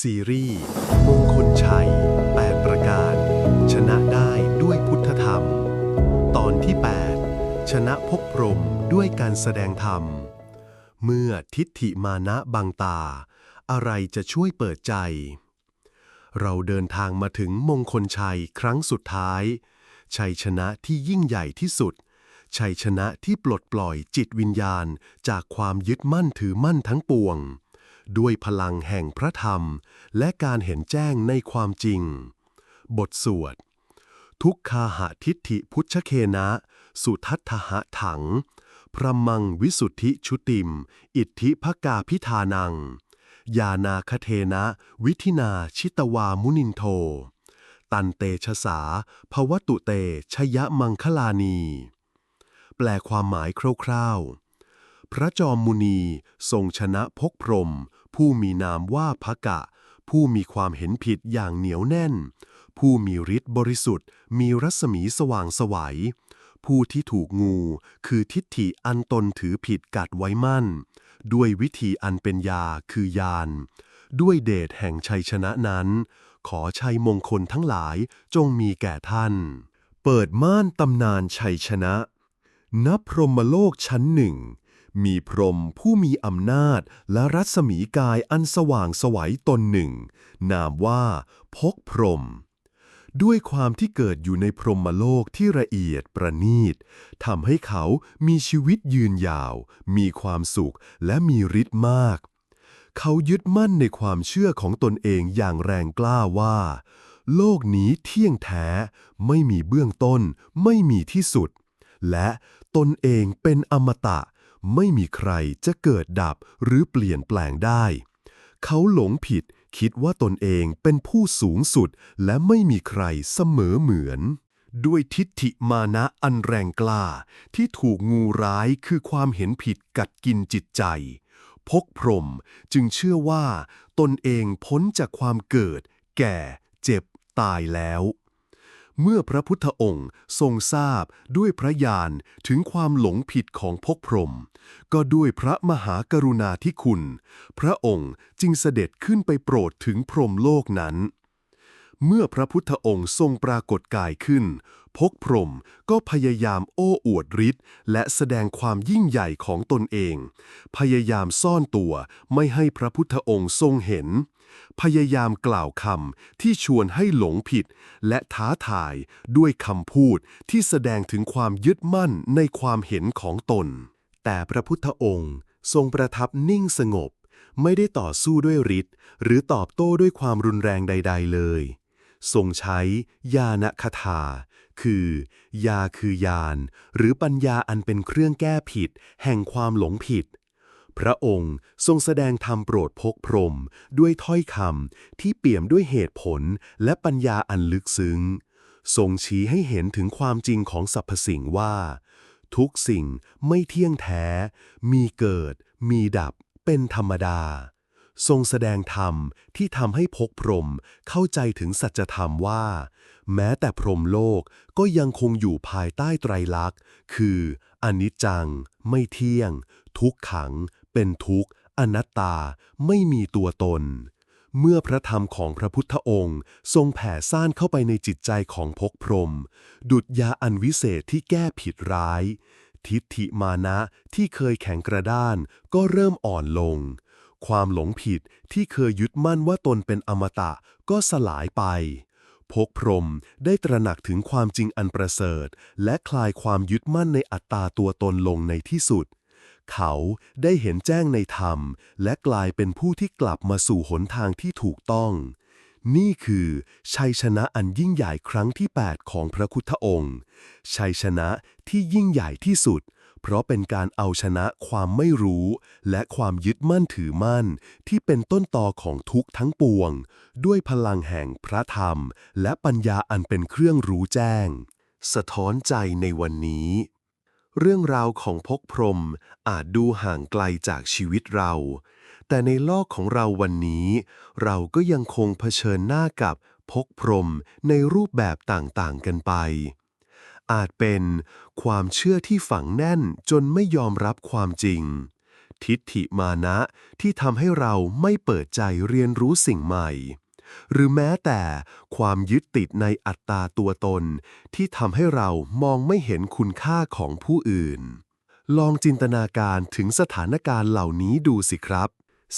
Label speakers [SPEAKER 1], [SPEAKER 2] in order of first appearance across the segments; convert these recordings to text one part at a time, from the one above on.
[SPEAKER 1] ซีรีส์ มงคลชัย 8 ประการ ชนะได้ด้วยพุทธธรรม ตอนที่ 8 ชนะพกพรมด้วยการแสดงธรรม เมื่อทิฏฐิมานะบังตา อะไรจะช่วยเปิดใจ เราเดินทางมาถึงมงคลชัยครั้งสุดท้าย ชัยชนะที่ยิ่งใหญ่ที่สุด ชัยชนะที่ปลดปล่อยจิตวิญญาณจากความยึดมั่นถือมั่นทั้งปวง ด้วยพลังแห่งพระธรรม และการเห็นแจ้งในความจริง บทสวด ทุกคาหะทิฏฐิพุชเคนะ สุทัตถหะถัง พระมังวิสุทธิชุติม อิทธิภกาพิธานัง ยานาคเทนะ วิธินาชิตวามุนินโท ตันเตชะสาภวตุเตชยะมังคลานี แปลความหมายคร่าวๆพระจอมมุนีทรงชนะพกพรหม ผู้มีนามว่าพกะ ผู้มีความเห็นผิดอย่างเหนียวแน่น ผู้มีฤทธิ์บริสุทธิ์ มีรัศมีสว่างสวัย ผู้ที่ถูกงู คือทิฏฐิอันตนถือผิดกัดไว้มั่น ด้วยวิธีอันเป็นยาคือยาน ด้วยเดชแห่งชัยชนะนั้น ขอชัยมงคลทั้งหลายจงมีแก่ท่าน เปิดม่านตำนานชัยชนะณพรหมโลกชั้นหนึ่ง มีพรหมผู้มีอำนาจและรัศมีกายอันสว่างสวัยตนหนึ่ง นามว่า พกพรหมด้วยความที่เกิดอยู่ในพรหมโลกที่ละเอียดประณีตทำให้เขามีชีวิตยืนยาว มีความสุขและมีฤทธิ์มาก เขายึดมั่นในความเชื่อของตนเองอย่างแรงกล้าว่า โลกนี้เที่ยงแท้ ไม่มีเบื้องต้น ไม่มีที่สุด และตนเองเป็นอมตะ ไม่มีใครจะเกิดดับหรือเปลี่ยนแปลงได้ เขาหลงผิดคิดว่าตนเองเป็นผู้สูงสุดและไม่มีใครเสมอเหมือน ด้วยทิฏฐิมานะอันแรงกล้า ที่ถูกงูร้ายคือความเห็นผิดกัดกินจิตใจ พกพรหมจึงเชื่อว่า ตนเองพ้นจากความเกิด แก่ เจ็บ ตายแล้ว เมื่อพระพุทธองค์ทรงทราบด้วยพระญาณถึงความหลงผิดของพกพรหมก็ด้วยพระมหากรุณาธิคุณ พระองค์จึงเสด็จขึ้นไปโปรดถึงพรหมโลกนั้น เมื่อพระพุทธองค์ทรงปรากฏกายขึ้น พกพรหมก็พยายามโอ้อวดฤทธิ์และแสดงความยิ่งใหญ่ของตนเอง พยายามซ่อนตัวไม่ให้พระพุทธองค์ทรงเห็น พยายามกล่าวคำที่ชวนให้หลงผิด และท้าทายด้วยคำพูดที่แสดงถึงความยึดมั่นในความเห็นของตน แต่พระพุทธองค์ทรงประทับนิ่งสงบ ไม่ได้ต่อสู้ด้วยฤทธิ์หรือตอบโต้ด้วยความรุนแรงใด ๆ เลย ทรงใช้ญาณคถา คือ ยาคือยาน หรือปัญญาอันเป็นเครื่องแก้ผิด แห่งความหลงผิด พระองค์ทรงแสดงธรรมโปรดพกพรหมด้วยถ้อยคำที่เปี่ยมด้วยเหตุผลและปัญญาอันลึกซึ้ง ทรงชี้ให้เห็นถึงความจริงของสรรพสิ่งว่า ทุกสิ่งไม่เที่ยงแท้ มีเกิด มีดับ เป็นธรรมดา ทรงแสดงธรรมที่ทำให้พกพรหมเข้าใจถึงสัจธรรมว่า แม้แต่พรหมโลกก็ยังคงอยู่ภายใต้ไตรลักษณ์ คืออนิจจัง ไม่เที่ยง ทุกขัง เป็นทุกข์ อนัตตา ไม่มีตัวตน เมื่อพระธรรมของพระพุทธองค์ ทรงแผ่ซ่านเข้าไปในจิตใจของพกพรหมดุจยาอันวิเศษที่แก้ผิดร้าย ทิฏฐิมานะที่เคยแข็งกระด้านก็เริ่มอ่อนลง ความหลงผิดที่เคยยึดมั่นว่าตนเป็นอมตะก็สลายไป พกพรมได้ตระหนักถึงความจริงอันประเสริฐ และคลายความยึดมั่นในอัตตาตัวตนลงในที่สุด เขาได้เห็นแจ้งในธรรม และกลายเป็นผู้ที่กลับมาสู่หนทางที่ถูกต้อง นี่คือชัยชนะอันยิ่งใหญ่ครั้งที่ 8 ของพระพุทธองค์ ชัยชนะที่ยิ่งใหญ่ที่สุด เพราะเป็นการเอาชนะความไม่รู้ และความยึดมั่นถือมั่น ที่เป็นต้นตอของทุกทั้งปวง ด้วยพลังแห่งพระธรรม และปัญญาอันเป็นเครื่องรู้แจ้ง สะท้อนใจในวันนี้ เรื่องราวของพกพรมอาจดูห่างไกลจากชีวิตเรา แต่ในโลกของเราวันนี้ เราก็ยังคงเผชิญหน้ากับพกพรมในรูปแบบต่างๆกันไป อาจเป็นความเชื่อที่ฝังแน่นจนไม่ยอมรับความจริง ทิฏฐิมานะที่ทำให้เราไม่เปิดใจเรียนรู้สิ่งใหม่ หรือแม้แต่ความยึดติดในอัตตาตัวตน ที่ทำให้เรามองไม่เห็นคุณค่าของผู้อื่น ลองจินตนาการถึงสถานการณ์เหล่านี้ดูสิครับ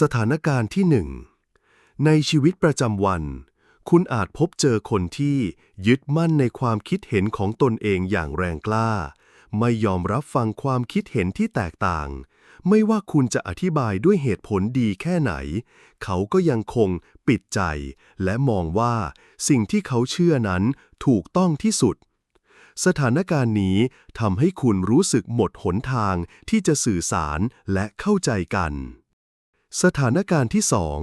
[SPEAKER 1] สถานการณ์ที่หนึ่งในชีวิตประจำวัน คุณอาจพบเจอคนที่ยึดมั่นในความคิดเห็นของตนเองอย่างแรงกล้า ไม่ยอมรับฟังความคิดเห็นที่แตกต่าง ไม่ว่าคุณจะอธิบายด้วยเหตุผลดีแค่ไหน เขาก็ยังคงปิดใจ และมองว่าสิ่งที่เขาเชื่อนั้นถูกต้องที่สุด สถานการณ์นี้ทำให้คุณรู้สึกหมดหนทางที่จะสื่อสารและเข้าใจกัน สถานการณ์ที่สอง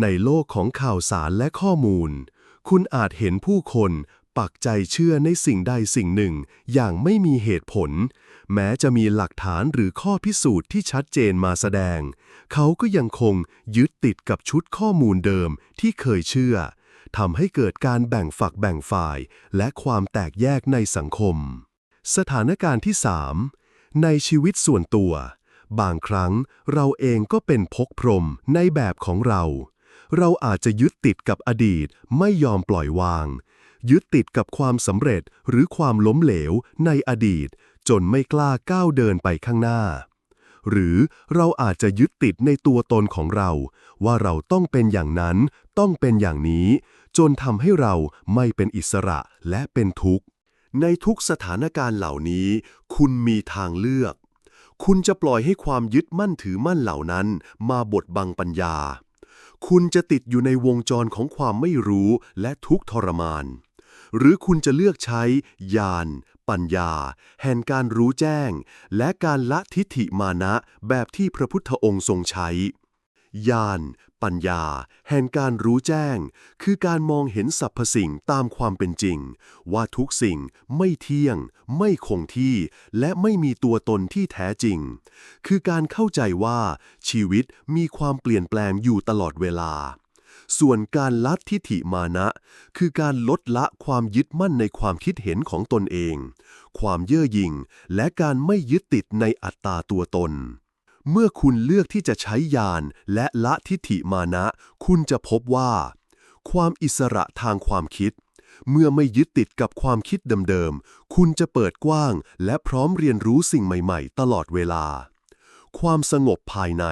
[SPEAKER 1] ในโลกของข่าวสารและข้อมูล คุณอาจเห็นผู้คนปักใจเชื่อในสิ่งใดสิ่งหนึ่ง อย่างไม่มีเหตุผล แม้จะมีหลักฐานหรือข้อพิสูจน์ที่ชัดเจนมาแสดง เขาก็ยังคงยึดติดกับชุดข้อมูลเดิมที่เคยเชื่อทำให้เกิดการแบ่งฝักแบ่งฝ่าย และความแตกแยกในสังคม สถานการณ์ที่ 3 ในชีวิตส่วนตัว บางครั้งเราเองก็เป็นพกพรมในแบบของเรา เราอาจจะยึดติดกับอดีตไม่ยอมปล่อยวาง ยึดติดกับความสำเร็จหรือความล้มเหลวในอดีต จนไม่กล้าก้าวเดินไปข้างหน้า หรือเราอาจจะยึดติดในตัวตนของเรา ว่าเราต้องเป็นอย่างนั้นต้องเป็นอย่างนี้ จนทำให้เราไม่เป็นอิสระและเป็นทุกข์ ในทุกสถานการณ์เหล่านี้ คุณมีทางเลือก คุณจะปล่อยให้ความยึดมั่นถือมั่นเหล่านั้น มาบดบังปัญญา คุณจะติดอยู่ในวงจรของความไม่รู้และทุกทรมาน หรือคุณจะเลือกใช้ญาณปัญญา แห่งการรู้แจ้ง และการละทิฏฐิมานะแบบที่พระพุทธองค์ทรงใช้ ญาณปัญญา แห่งการรู้แจ้ง คือการมองเห็นสรรพสิ่งตามความเป็นจริง ว่าทุกสิ่งไม่เที่ยง ไม่คงที่ และไม่มีตัวตนที่แท้จริง คือการเข้าใจว่าชีวิตมีความเปลี่ยนแปลงอยู่ตลอดเวลา ส่วนการละทิฏฐิมานะ คือการลดละความยึดมั่นในความคิดเห็นของตนเอง ความเย่อหยิ่งและการไม่ยึดติดในอัตตาตัวตน เมื่อคุณเลือกที่จะใช้ญาณและละทิฏฐิมานะ คุณจะพบว่า ความอิสระทางความคิด เมื่อไม่ยึดติดกับความคิดเดิมๆ คุณจะเปิดกว้าง และพร้อมเรียนรู้สิ่งใหม่ๆ ตลอดเวลา ความสงบภายใน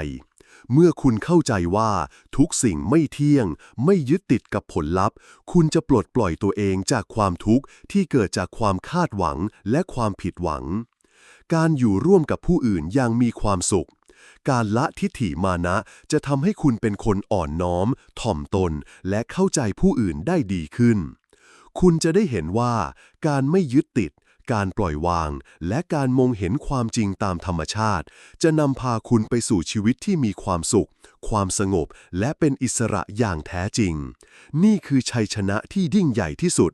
[SPEAKER 1] เมื่อคุณเข้าใจว่าทุกสิ่งไม่เที่ยง ไม่ยึดติดกับผลลัพธ์ คุณจะปลดปล่อยตัวเองจากความทุกข์ที่เกิดจากความคาดหวังและความผิดหวัง การอยู่ร่วมกับผู้อื่นอย่างมีความสุข การละทิฏฐิมานะจะทำให้คุณเป็นคนอ่อนน้อม ถ่อมตน และเข้าใจผู้อื่นได้ดีขึ้น คุณจะได้เห็นว่า การไม่ยึดติด การปล่อยวาง และการมองเห็นความจริงตามธรรมชาติ จะนำพาคุณไปสู่ชีวิตที่มีความสุข ความสงบ และเป็นอิสระอย่างแท้จริง นี่คือชัยชนะที่ยิ่งใหญ่ที่สุด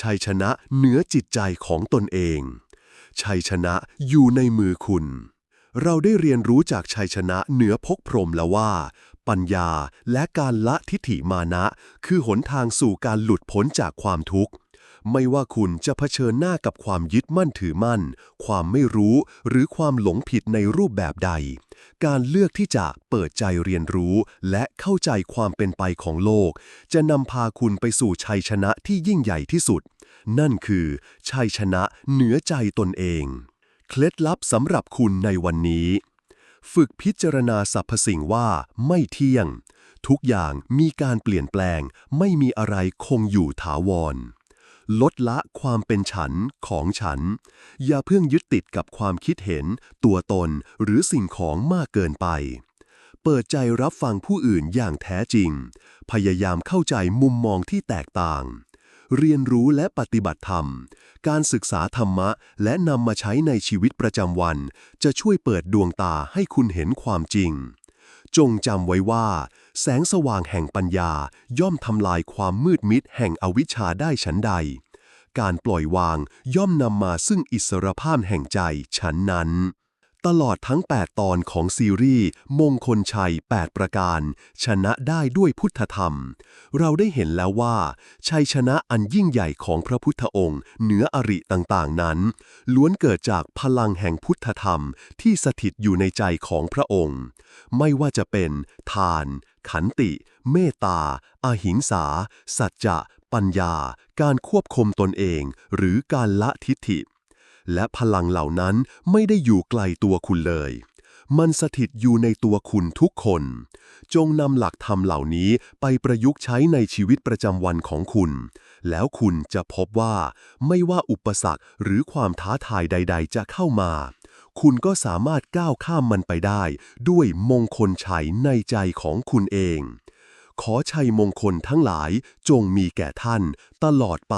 [SPEAKER 1] ชัยชนะเหนือจิตใจของตนเอง ชัยชนะอยู่ในมือคุณ เราได้เรียนรู้จากชัยชนะเหนือพกพรมแล้วว่า ปัญญาและการละทิฏฐิมานะ คือหนทางสู่การหลุดพ้นจากความทุกข์ ไม่ว่าคุณจะเผชิญหน้ากับความยึดมั่นถือมั่น ความไม่รู้หรือความหลงผิดในรูปแบบใด การเลือกที่จะเปิดใจเรียนรู้และเข้าใจความเป็นไปของโลก จะนำพาคุณไปสู่ชัยชนะที่ยิ่งใหญ่ที่สุด นั่นคือ ชัยชนะเหนือใจตนเอง เคล็ดลับสำหรับคุณในวันนี้ ฝึกพิจารณาสรรพสิ่งว่าไม่เที่ยง ทุกอย่างมีการเปลี่ยนแปลง ไม่มีอะไรคงอยู่ถาวร ลดละความเป็นฉันของฉัน อย่าเพิ่งยึดติดกับความคิดเห็น ตัวตนหรือสิ่งของมากเกินไป เปิดใจรับฟังผู้อื่นอย่างแท้จริง พยายามเข้าใจมุมมองที่แตกต่าง เรียนรู้และปฏิบัติธรรม การศึกษาธรรมะ และนำมาใช้ในชีวิตประจำวัน จะช่วยเปิดดวงตาให้คุณเห็นความจริง จงจำไว้ว่า แสงสว่างแห่งปัญญาย่อมทำลายความมืดมิดแห่งอวิชชาได้ฉันใด การปล่อยวางย่อมนำมาซึ่งอิสรภาพแห่งใจฉันนั้น ตลอดทั้ง 8 ตอนของซีรีส์ มงคลชัย 8 ประการ ชนะได้ด้วยพุทธธรรม เราได้เห็นแล้วว่า ชัยชนะอันยิ่งใหญ่ของพระพุทธองค์ เหนืออริต่างๆนั้น ล้วนเกิดจากพลังแห่งพุทธธรรมที่สถิตอยู่ในใจของพระองค์ ไม่ว่าจะเป็น ทาน ขันติ เมตตาอาหิงสา สัจจะ ปัญญา การควบคุมตนเอง หรือการละทิฏฐิ และพลังเหล่านั้นไม่ได้อยู่ไกลตัวคุณเลย มันสถิตอยู่ในตัวคุณทุกคน จงนำหลักธรรมเหล่านี้ไปประยุกต์ใช้ในชีวิตประจำวันของคุณ แล้วคุณจะพบว่า ไม่ว่าอุปสรรคหรือความท้าทายใด ๆ จะเข้ามา คุณก็สามารถก้าวข้ามมันไปได้ ด้วยมงคลชัยในใจของคุณเอง ขอชัยมงคลทั้งหลายจงมีแก่ท่านตลอดไป